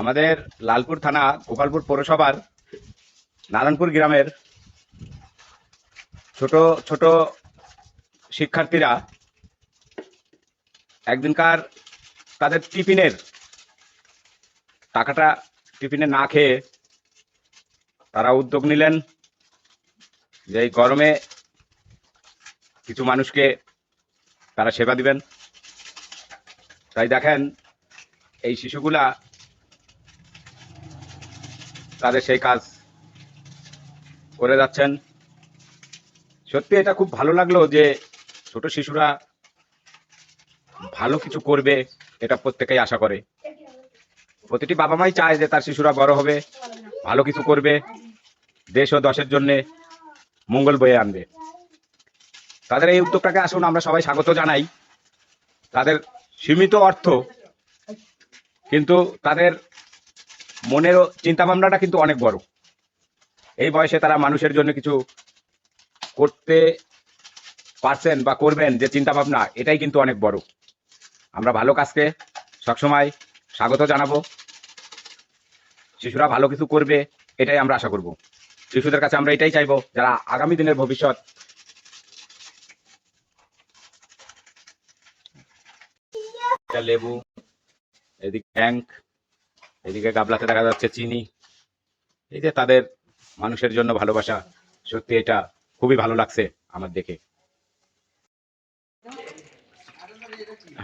আমাদের লালপুর থানা, গোপালপুর পৌরসভার, নারায়ণপুর গ্রামের ছোট ছোট শিক্ষার্থীরা একদিনকার তাদের টিফিনের টাকাটা টিফিনে না খেয়ে তারা উদ্যোগ নিলেন যে এই গরমে কিছু মানুষকে তারা সেবা দিবেন। তাই দেখেন, এই শিশুগুলা তাদের সেই কাজ করে যাচ্ছেন। সত্যি এটা খুব ভালো লাগল যে ছোট শিশুরা ভালো কিছু করবে, এটা প্রত্যেকেই আশা করে। প্রতিটি বাবা মাই চায় যে তার শিশুরা বড় হবে, ভালো কিছু করবে, দেশ ও দশের জন্য মঙ্গল বয়ে আনবে। তাদের এই উদ্যোগটাকে আসুন, আমরা সবাই স্বাগত জানাই। তাদের সীমিত অর্থ, কিন্তু তাদের মনের চিন্তা ভাবনাটা কিন্তু অনেক বড়। এই বয়সে তারা মানুষের জন্য কিছু করতে পারছেন বা করবেন যে চিন্তা ভাবনা এটাই কিন্তু অনেক বড়। আমরা ভালো কাজকে সবসময় স্বাগত জানাব। শিশুরা ভালো কিছু করবে, এটাই আমরা আশা করব। শিশুদের কাছে আমরা এটাই চাইব, যারা আগামী দিনের ভবিষ্যৎ লেবু, এদিকে ট্যাঙ্ক এদিকে গাবলাতে দেখা যাচ্ছে চিনি। এই যে তাদের মানুষের জন্য ভালোবাসা, সত্যি এটা খুবই ভালো লাগছে আমার দেখে।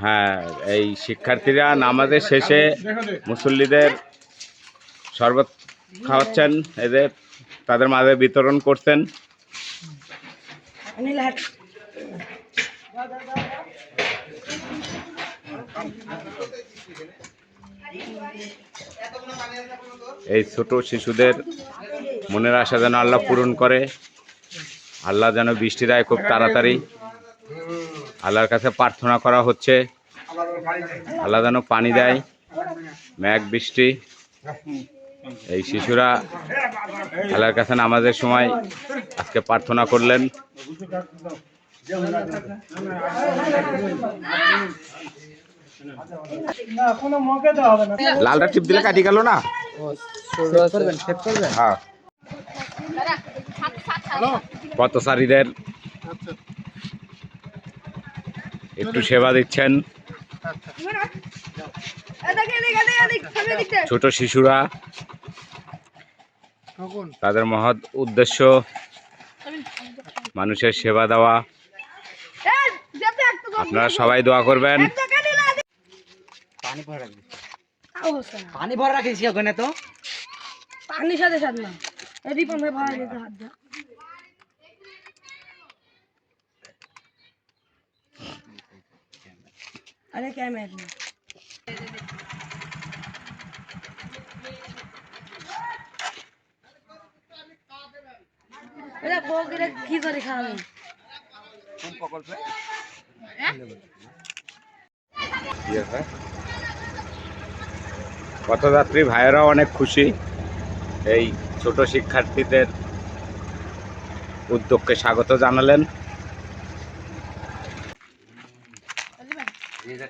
হ্যাঁ এই শিক্ষার্থীরা নামাজের শেষে মুসল্লিদের শরবত খাওয়াচ্ছেন এদের তাদের মাঝে বিতরণ করছেন। এই ছোট শিশুদের মনের আশা যেন আল্লাহ পূরণ করে। আল্লাহ যেন বৃষ্টি দেয় খুব তাড়াতাড়ি। আল্লাহর কাছে প্রার্থনা করা হচ্ছে। আল্লাহ যেন পানি দেয়, মেঘ, বৃষ্টি। এই শিশুরা আল্লাহর কাছে নামাজের সময় আজকে প্রার্থনা করলেন। লালটা টিপ দিলে কাটি গেল না? করবেন হ্যাঁ পথচারীদের একটু সেবা দিচ্ছেন। ছোট শিশুরা। তাদের মহৎ উদ্দেশ্য মানুষের সেবা দেওয়া। আপনারা সবাই দোয়া করবেন। পানি ভরা রাখিস পানি ভরা রাখিস ওখানে তো? পানির সাথে সাথে না। এদি পনেরো ভাড়া দিতে হাত দা। আরে ক্যামেরা না এটা বউকে কি করে খাওয়াবে? পথযাত্রী ভাইয়েরাও অনেক খুশি। এই ছোট শিক্ষার্থীদের উদ্যোগকে স্বাগত জানালেন।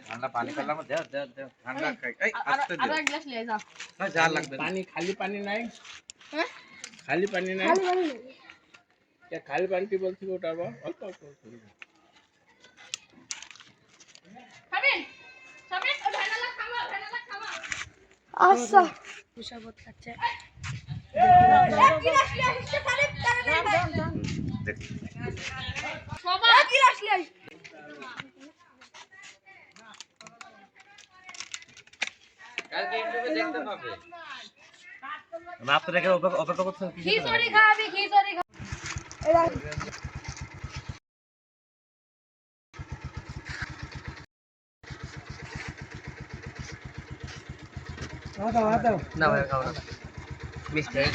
ঠান্ডা পানি করলাম দেও দেও দেও ঠান্ডা খাই। এই আস্তে আরও এক গ্লাস লিয়ে যাও। না যা লাগবে পানি খালি পানি নাই। খালি পানি নাই। খালি পানি। নেই। পানিটি বলছি ওটা অল্প অল্প। আচ্ছা। মুসাবত খাচ্ছে। আপনারা অপেক্ষা করছেন খিচুড়ি খাবি খিচুড়ি খা ના મિસ્ટેક